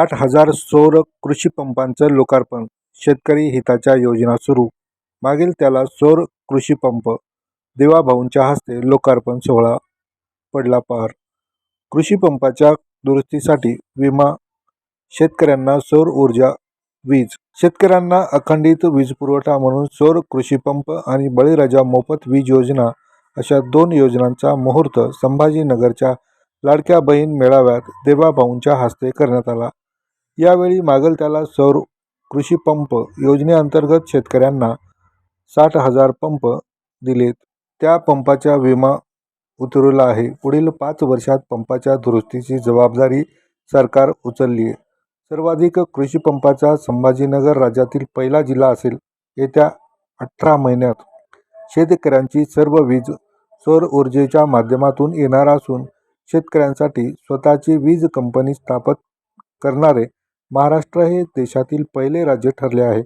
आठ हजार सौर कृषीपंपांचं लोकार्पण, शेतकरी हिताच्या योजना सुरू, मागील त्याला सौर कृषीपंप, देवाभाऊंच्या हस्ते लोकार्पण सोहळा पडला पार. कृषीपंपाच्या दुरुस्तीसाठी विमा, शेतकऱ्यांना सौर ऊर्जा वीज. शेतकऱ्यांना अखंडित वीज पुरवठा म्हणून सौर कृषीपंप आणि बळीराजा मोफत वीज योजना अशा दोन योजनांचा मुहूर्त संभाजीनगरच्या लाडक्या बहीण मेळाव्यात देवाभाऊंच्या हस्ते करण्यात आला. यावेळी मागल त्याला सौर कृषीपंप योजनेअंतर्गत शेतकऱ्यांना साठ हजार पंप दिलेत. त्या पंपाचा विमा उतरवला आहे. पुढील पाच वर्षात पंपाच्या दुरुस्तीची जबाबदारी सरकार उचललीय. सर्वाधिक कृषीपंपाचा संभाजीनगर राज्यातील पहिला जिल्हा असेल. येत्या अठरा महिन्यात शेतकऱ्यांची सर्व वीज सौर ऊर्जेच्या माध्यमातून येणार असून शेतकऱ्यांसाठी स्वतःची वीज कंपनी स्थापत करणारे महाराष्ट्र हे देशातील पहिले राज्य ठरले आहे.